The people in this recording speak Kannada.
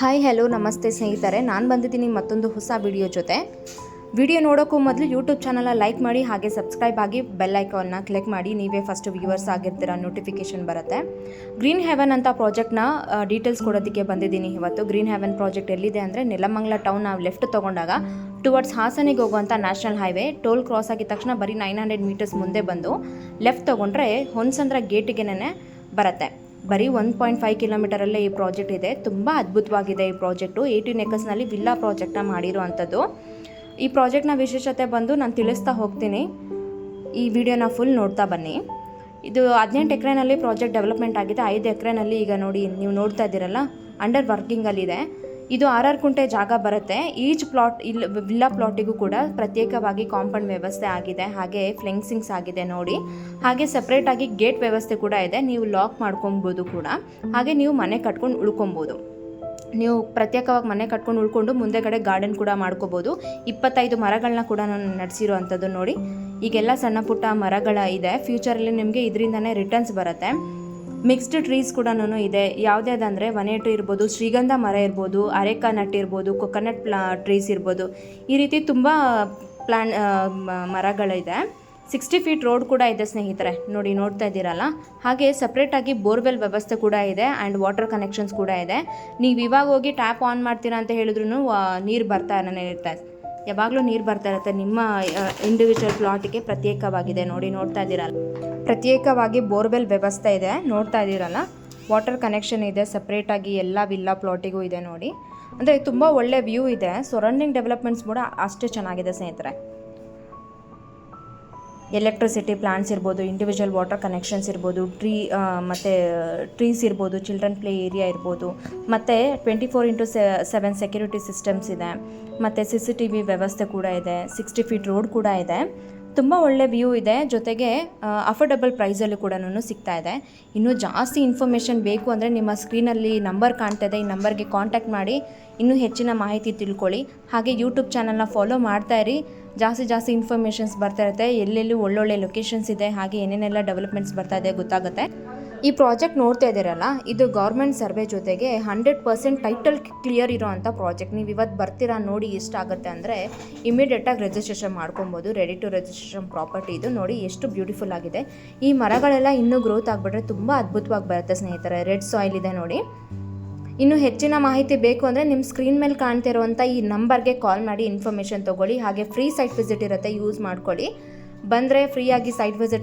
ಹಾಯ್, ಹಲೋ, ನಮಸ್ತೆ ಸ್ನೇಹಿತರೆ. ನಾನು ಬಂದಿದ್ದೀನಿ ಮತ್ತೊಂದು ಹೊಸ ವಿಡಿಯೋ ಜೊತೆ. ವಿಡಿಯೋ ನೋಡೋಕ್ಕೂ ಮೊದಲು ಯೂಟ್ಯೂಬ್ ಚಾನಲ ಲೈಕ್ ಮಾಡಿ, ಹಾಗೆ ಸಬ್ಸ್ಕ್ರೈಬ್ ಆಗಿ ಬೆಲ್ ಐಕಾನ್ನ ಕ್ಲಿಕ್ ಮಾಡಿ, ನೀವೇ ಫಸ್ಟ್ ವ್ಯೂವರ್ಸ್ ಆಗಿರ್ತೀರ ನೋಟಿಫಿಕೇಶನ್ ಬರುತ್ತೆ. ಗ್ರೀನ್ ಹೆವೆನ್ ಅಂತ ಪ್ರಾಜೆಕ್ಟ್ನ ಡೀಟೇಲ್ಸ್ ಕೊಡೋದಕ್ಕೆ ಬಂದಿದ್ದೀನಿ ಇವತ್ತು. ಗ್ರೀನ್ ಹೆವೆನ್ ಪ್ರಾಜೆಕ್ಟ್ ಎಲ್ಲಿದೆ ಅಂದರೆ ನೆಲಮಂಗ್ಲ ಟೌನ್ ನಾವು ಲೆಫ್ಟ್ ತೊಗೊಂಡಾಗ ಟುವರ್ಡ್ಸ್ ಹಾಸನಿಗೆ ಹೋಗುವಂಥ ನ್ಯಾಷನಲ್ ಹೈವೇ ಟೋಲ್ ಕ್ರಾಸ್ ಆಗಿದ ತಕ್ಷಣ ಬರೀ ನೈನ್ ಹಂಡ್ರೆಡ್ ಮೀಟರ್ಸ್ ಮುಂದೆ ಬಂದು ಲೆಫ್ಟ್ ತೊಗೊಂಡ್ರೆ ಹೊನ್ಸಂದ್ರ ಗೇಟಿಗೆನೇ ಬರುತ್ತೆ. ಬರೀ ಒನ್ ಪಾಯಿಂಟ್ ಫೈವ್ ಕಿಲೋಮೀಟರಲ್ಲೇ ಈ ಪ್ರಾಜೆಕ್ಟ್ ಇದೆ. ತುಂಬ ಅದ್ಭುತವಾಗಿದೆ ಈ ಪ್ರಾಜೆಕ್ಟು. ಏಯ್ಟೀನ್ ಎಕರ್ಸ್ನಲ್ಲಿ ವಿಲ್ಲಾ ಪ್ರಾಜೆಕ್ಟ್ನ ಮಾಡಿರೋ ಅಂಥದ್ದು ಈ ಪ್ರಾಜೆಕ್ಟ್ನ ವಿಶೇಷತೆ ಬಂದು ನಾನು ತಿಳಿಸ್ತಾ ಹೋಗ್ತೀನಿ. ಈ ವಿಡಿಯೋನ ಫುಲ್ ನೋಡ್ತಾ ಬನ್ನಿ. ಇದು ಹದಿನೆಂಟು ಎಕರೆನಲ್ಲಿ ಪ್ರಾಜೆಕ್ಟ್ ಡೆವಲಪ್ಮೆಂಟ್ ಆಗಿದೆ. ಐದು ಎಕರೆನಲ್ಲಿ ಈಗ ನೋಡಿ, ನೀವು ನೋಡ್ತಾ ಇದ್ದೀರಲ್ಲ ಅಂಡರ್ ವರ್ಕಿಂಗಲ್ಲಿದೆ ಇದು ಆರ್ ಆರ್ ಕುಂಟೆ ಜಾಗ ಬರುತ್ತೆ. ಈಚ್ ಪ್ಲಾಟ್ ಇಲ್ಲಿ ವಿಲ್ಲಾ ಪ್ಲಾಟಿಗೂ ಕೂಡ ಪ್ರತ್ಯೇಕವಾಗಿ ಕಾಂಪೌಂಡ್ ವ್ಯವಸ್ಥೆ ಆಗಿದೆ. ಹಾಗೆ ಫ್ಲೆನ್ಸಿಂಗ್ಸ್ ಆಗಿದೆ ನೋಡಿ. ಹಾಗೆ ಸಪ್ರೇಟಾಗಿ ಗೇಟ್ ವ್ಯವಸ್ಥೆ ಕೂಡ ಇದೆ. ನೀವು ಲಾಕ್ ಮಾಡ್ಕೊಬೋದು ಕೂಡ. ಹಾಗೆ ನೀವು ಮನೆ ಕಟ್ಕೊಂಡು ಉಳ್ಕೊಬೋದು. ನೀವು ಪ್ರತ್ಯೇಕವಾಗಿ ಮನೆ ಕಟ್ಕೊಂಡು ಉಳ್ಕೊಂಡು ಮುಂದೆಗಡೆ ಗಾರ್ಡನ್ ಕೂಡ ಮಾಡ್ಕೋಬೋದು. ಇಪ್ಪತ್ತೈದು ಮರಗಳನ್ನ ಕೂಡ ನಾನು ನಡೆಸಿರೋ ಅಂಥದ್ದು ನೋಡಿ. ಈಗೆಲ್ಲ ಸಣ್ಣ ಪುಟ್ಟ ಮರಗಳ ಇದೆ. ಫ್ಯೂಚರಲ್ಲಿ ನಿಮಗೆ ಇದರಿಂದನೇ ರಿಟರ್ನ್ಸ್ ಬರುತ್ತೆ. ಮಿಕ್ಸ್ಡ್ ಟ್ರೀಸ್ ಕೂಡ ಇದೆ. ಯಾವುದ್ಯಾವುದಂದರೆ ವನೇಟು ಇರ್ಬೋದು, ಶ್ರೀಗಂಧ ಮರ ಇರ್ಬೋದು ಅರೆಕ ನಟ್ ಇರ್ಬೋದು ಕೊಕೊನಟ್ ಪ್ಲಾ ಟ್ರೀಸ್ ಇರ್ಬೋದು. ಈ ರೀತಿ ತುಂಬ ಪ್ಲಾನ್ ಮರಗಳಿದೆ. ಸಿಕ್ಸ್ಟಿ ಫೀಟ್ ರೋಡ್ ಕೂಡ ಇದೆ ಸ್ನೇಹಿತರೆ, ನೋಡಿ ನೋಡ್ತಾ ಇದ್ದೀರಲ್ಲ? ಹಾಗೆ ಸಪ್ರೇಟಾಗಿ ಬೋರ್ವೆಲ್ ವ್ಯವಸ್ಥೆ ಕೂಡ ಇದೆ ಆ್ಯಂಡ್ ವಾಟರ್ ಕನೆಕ್ಷನ್ಸ್ ಕೂಡ ಇದೆ. ನೀವು ಇವಾಗ ಹೋಗಿ ಟ್ಯಾಪ್ ಆನ್ ಮಾಡ್ತೀರಾ ಅಂತ ಹೇಳಿದ್ರು ನೀರು ಬರ್ತಾನೆ ಇರ್ತಾ ಯಾವಾಗಲೂ ನೀರು ಬರ್ತಾ ಇರುತ್ತೆ ನಿಮ್ಮ ಇಂಡಿವಿಜುವಲ್ ಪ್ಲಾಟಿಗೆ ಪ್ರತ್ಯೇಕವಾಗಿದೆ. ನೋಡಿ ನೋಡ್ತಾ ಇದ್ದೀರಲ್ಲ? ಪ್ರತ್ಯೇಕವಾಗಿ ಬೋರ್ವೆಲ್ ವ್ಯವಸ್ಥೆ ಇದೆ. ನೋಡ್ತಾ ಇದ್ದೀರಲ್ಲ? ವಾಟರ್ ಕನೆಕ್ಷನ್ ಇದೆ ಸಪ್ರೇಟಾಗಿ ಎಲ್ಲ ವಿಲ್ಲಾ ಪ್ಲಾಟಿಗೂ ಇದೆ ನೋಡಿ. ಅಂದರೆ ತುಂಬ ಒಳ್ಳೆ ವ್ಯೂ ಇದೆ. ಸರೌಂಡಿಂಗ್ ಡೆವಲಪ್ಮೆಂಟ್ಸ್ ಕೂಡ ಅಷ್ಟೇ ಚೆನ್ನಾಗಿದೆ ಸ್ನೇಹಿತರೆ. ಎಲೆಕ್ಟ್ರಿಸಿಟಿ ಪ್ಲಾಂಟ್ಸ್ ಇರ್ಬೋದು ಇಂಡಿವಿಜುವಲ್ ವಾಟರ್ ಕನೆಕ್ಷನ್ಸ್ ಇರ್ಬೋದು ಟ್ರೀ ಮತ್ತು ಟ್ರೀಸ್ ಇರ್ಬೋದು ಚಿಲ್ಡ್ರನ್ ಪ್ಲೇ ಏರಿಯಾ ಇರ್ಬೋದು, ಮತ್ತು twenty four into seven security systems ಇದೆ, ಮತ್ತು ಸಿ ಸಿ ಟಿ ವಿ ವ್ಯವಸ್ಥೆ ಕೂಡ ಇದೆ ಸಿಕ್ಸ್ಟಿ ಫೀಟ್ ರೋಡ್ ಕೂಡ ಇದೆ. ತುಂಬ ಒಳ್ಳೆ ವ್ಯೂ ಇದೆ. ಜೊತೆಗೆ ಅಫೋರ್ಡಬಲ್ ಪ್ರೈಸಲ್ಲೂ ಕೂಡ ಸಿಗ್ತಾ ಇದೆ. ಇನ್ನೂ ಜಾಸ್ತಿ ಇನ್ಫಾರ್ಮೇಷನ್ ಬೇಕು ಅಂದರೆ ನಿಮ್ಮ ಸ್ಕ್ರೀನಲ್ಲಿ ನಂಬರ್ ಕಾಣ್ತಾ ಇದೆ. ಈ ನಂಬರ್ಗೆ ಕಾಂಟ್ಯಾಕ್ಟ್ ಮಾಡಿ, ಇನ್ನೂ ಹೆಚ್ಚಿನ ಮಾಹಿತಿ ತಿಳ್ಕೊಳ್ಳಿ. ಹಾಗೆ ಯೂಟ್ಯೂಬ್ ಚಾನಲ್ನ ಫಾಲೋ ಮಾಡ್ತಾ ಇರಿ. ಜಾಸ್ತಿ ಜಾಸ್ತಿ ಇನ್ಫಾರ್ಮೇಷನ್ಸ್ ಬರ್ತಾ ಇರುತ್ತೆ. ಎಲ್ಲೆಲ್ಲೂ ಒಳ್ಳೊಳ್ಳೆ ಲೊಕೇಶನ್ಸ್ ಇದೆ. ಹಾಗೆ ಏನೇನೆಲ್ಲ ಡೆವಲಪ್ಮೆಂಟ್ಸ್ ಬರ್ತಾ ಇದೆ ಗೊತ್ತಾಗುತ್ತೆ. ಈ ಪ್ರಾಜೆಕ್ಟ್ ನೋಡ್ತಾ ಇದ್ದೀರಲ್ಲ, ಇದು ಗೌರ್ಮೆಂಟ್ ಸರ್ವೆ ಜೊತೆಗೆ ಹಂಡ್ರೆಡ್ ಪರ್ಸೆಂಟ್ ಟೈಟಲ್ ಕ್ಲಿಯರ್ ಇರೋ ಅಂಥ ಪ್ರಾಜೆಕ್ಟ್. ನೀವು ಇವತ್ತು ಬರ್ತೀರಾ ನೋಡಿ ಎಷ್ಟಾಗುತ್ತೆ ಅಂದರೆ ಇಮಿಡಿಯೇಟಾಗಿ ರಿಜಿಸ್ಟ್ರೇಷನ್ ಮಾಡ್ಕೊಬೋದು ರೆಡಿ ಟು ರಿಜಿಸ್ಟ್ರೇಷನ್ ಪ್ರಾಪರ್ಟಿ ಇದು ನೋಡಿ ಎಷ್ಟು ಬ್ಯೂಟಿಫುಲ್ ಆಗಿದೆ. ಈ ಮರಗಳೆಲ್ಲ ಇನ್ನೂ ಗ್ರೋತ್ ಆಗಿಬಿಟ್ರೆ ತುಂಬ ಅದ್ಭುತವಾಗಿ ಬರುತ್ತೆ ಸ್ನೇಹಿತರೆ. ರೆಡ್ ಸಾಯಿಲ್ ಇದೆ ನೋಡಿ. ಇನ್ನು ಹೆಚ್ಚಿನ ಮಾಹಿತಿ ಬೇಕು ಅಂದರೆ ನಿಮ್ಮ ಸ್ಕ್ರೀನ್ ಮೇಲೆ ಕಾಣ್ತಿರುವಂಥ ಈ ನಂಬರ್ಗೆ ಕಾಲ್ ಮಾಡಿ ಇನ್ಫಾರ್ಮೇಷನ್ ತೊಗೊಳ್ಳಿ. ಹಾಗೆ ಫ್ರೀ ಸೈಟ್ ವಿಸಿಟ್ ಇರುತ್ತೆ ಯೂಸ್ ಮಾಡ್ಕೊಳ್ಳಿ. ಬಂದರೆ ಫ್ರೀಯಾಗಿ ಸೈಟ್ ವಿಸಿಟ್